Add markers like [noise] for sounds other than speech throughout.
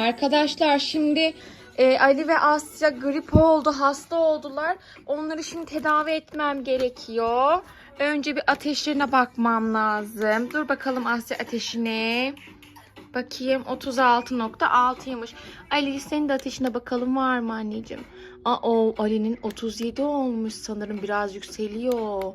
Arkadaşlar şimdi e, Ali ve Asya grip oldu, hasta oldular. Onları şimdi tedavi etmem gerekiyor. Önce bir ateşlerine bakmam lazım. Dur bakalım Asya ateşine. Bakayım 36.6'ymış. Ali senin de ateşine bakalım var mı anneciğim? Aa Ali'nin 37 olmuş sanırım biraz yükseliyor.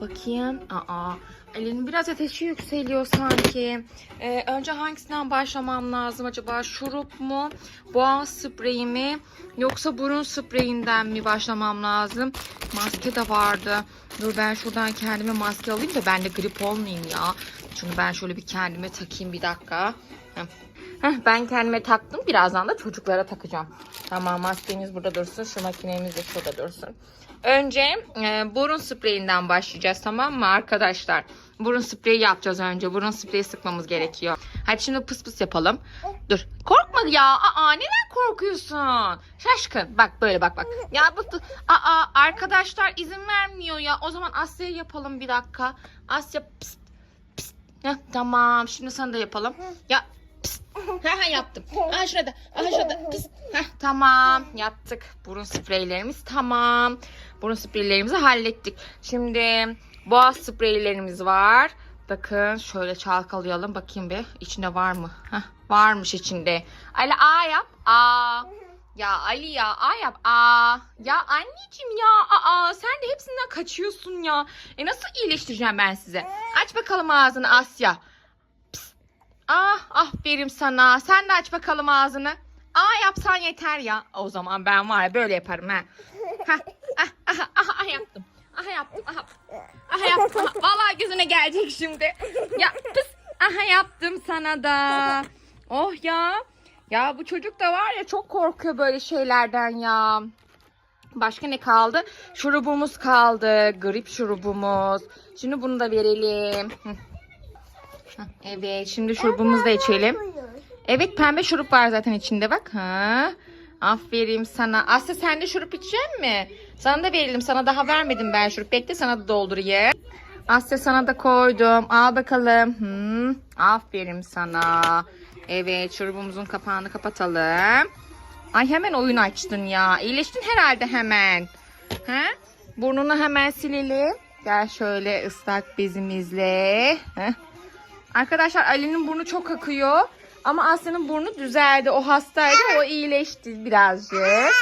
Bakayım. Aa Ali'nin biraz ateşi yükseliyor sanki. Ee, önce hangisinden başlamam lazım acaba? Şurup mu? Boğaz spreyi mi? Yoksa burun spreyinden mi başlamam lazım? Maske de vardı. Dur ben şuradan kendime maske alayım da ben de grip olmayayım ya. Çünkü ben şöyle bir kendime takayım bir dakika. Heh. Ben kendime taktım. Birazdan da çocuklara takacağım. Tamam maskemiz burada dursun. Şu makinemiz de şurada dursun. Önce e, burun spreyinden başlayacağız tamam mı arkadaşlar? Burun spreyi yapacağız önce. Burun spreyi sıkmamız gerekiyor. Hadi şimdi pıs pıs yapalım. Dur. Korkma ya. Aa neden korkuyorsun? Şaşkın. Bak böyle bak bak. Ya bu aa arkadaşlar izin vermiyor ya. O zaman Asya'ya yapalım bir dakika. Asya pıs pıs. Heh, tamam. Şimdi sana da yapalım. Ya. Ha ha yaptım. Aha şurada. Aha şurada. Pıs. Heh, tamam. Yaptık. Burun spreylerimiz tamam. Burun spreylerimizi hallettik. Şimdi boğaz spreylerimiz var. Bakın şöyle çalkalayalım. Bakayım bir. İçinde var mı? Heh, varmış içinde. Ali A yap. A. Ya Ali ya A yap. A. Ya anneciğim ya. Aa sen de hepsinden kaçıyorsun ya. E nasıl iyileştireceğim ben size? Aç bakalım ağzını Asya. Psst. Ah aferin sana. Sen de aç bakalım ağzını. Aa yapsan yeter ya. O zaman ben var ya böyle yaparım ha. Ha, ah, ah, ah, ah, yaptım. Aha yaptım. Aha, aha yaptım. Aha. Vallahi gözüne gelecek şimdi. Ya pıs. Aha yaptım sana da. Oh ya. Ya bu çocuk da var ya çok korkuyor böyle şeylerden ya. Başka ne kaldı? Şurubumuz kaldı. Grip şurubumuz. Şimdi bunu da verelim. Evet şimdi şurubumuzu da içelim. Evet pembe şurup var zaten içinde bak. Ha. Aferin sana. Aslı sen de şurup içecek mi? Sana da verelim. Sana daha vermedim ben şurup. Bekle sana da doldurayım. Asya sana da koydum. Al bakalım. Hmm. Aferin sana. Evet şurubumuzun kapağını kapatalım. Ay hemen oyun açtın ya. İyileştin herhalde hemen. He? Burnunu hemen silelim. Gel şöyle ıslak bezimizle. Heh. Arkadaşlar Ali'nin burnu çok akıyor. Ama Asya'nın burnu düzeldi. O hastaydı. O iyileşti birazcık.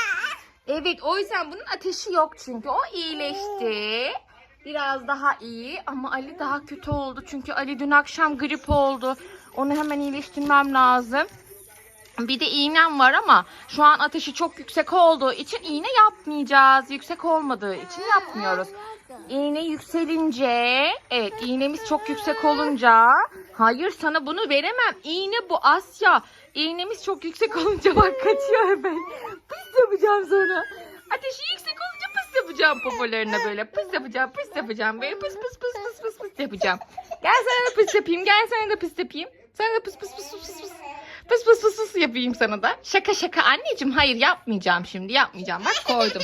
Evet o yüzden bunun ateşi yok çünkü. O iyileşti. Biraz daha iyi ama Ali daha kötü oldu. Çünkü Ali dün akşam grip oldu. Onu hemen iyileştirmem lazım. Bir de iğnem var ama şu an ateşi çok yüksek olduğu için iğne yapmayacağız. Yüksek olmadığı için yapmıyoruz. İğne yükselince, evet iğnemiz çok yüksek olunca, hayır sana bunu veremem. İğne bu Asya. İğnemiz çok yüksek olunca [laughs] bak kaçıyor hemen. Pıs yapacağım sonra. Ateşi yüksek olunca pıs yapacağım popolarına böyle. Pıs yapacağım, pıs yapacağım. Böyle pıs pıs pıs pıs pıs pıs yapacağım. Gel sana da pıs yapayım, gel sana da pıs yapayım. Sana da pıs pıs pıs pıs pıs pıs. Pıs pıs pıs pıs yapayım sana da. Şaka şaka anneciğim hayır yapmayacağım şimdi yapmayacağım. Bak koydum.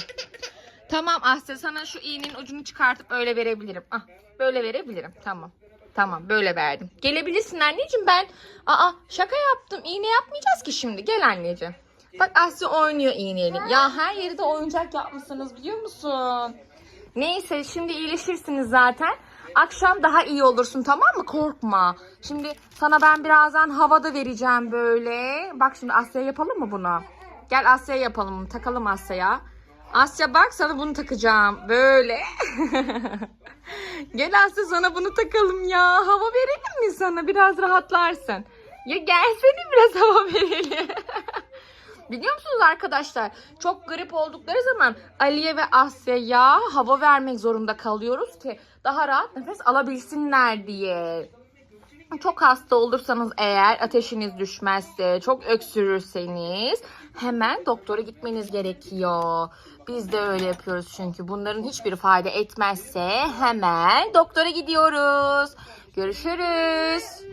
Tamam Asya sana şu iğnenin ucunu çıkartıp öyle verebilirim. Ah böyle verebilirim tamam. Tamam böyle verdim. Gelebilirsin anneciğim ben. Aa şaka yaptım. İğne yapmayacağız ki şimdi. Gel anneciğim. Bak Asya oynuyor iğneyle. Ya her yeri de oyuncak yapmışsınız biliyor musun? Neyse şimdi iyileşirsiniz zaten. Akşam daha iyi olursun tamam mı? Korkma. Şimdi sana ben birazdan havada vereceğim böyle. Bak şimdi Asya yapalım mı bunu? Gel Asya yapalım. Takalım Asya'ya. Asya bak sana bunu takacağım. Böyle. [laughs] Gel Asya sana bunu takalım ya. Hava verelim mi sana? Biraz rahatlarsın. Ya gelsene biraz hava verelim. [laughs] Biliyor musunuz arkadaşlar? Çok grip oldukları zaman Aliye ve Asya'ya hava vermek zorunda kalıyoruz ki daha rahat nefes alabilsinler diye. Çok hasta olursanız eğer ateşiniz düşmezse, çok öksürürseniz hemen doktora gitmeniz gerekiyor. Biz de öyle yapıyoruz çünkü bunların hiçbir fayda etmezse hemen doktora gidiyoruz. Görüşürüz.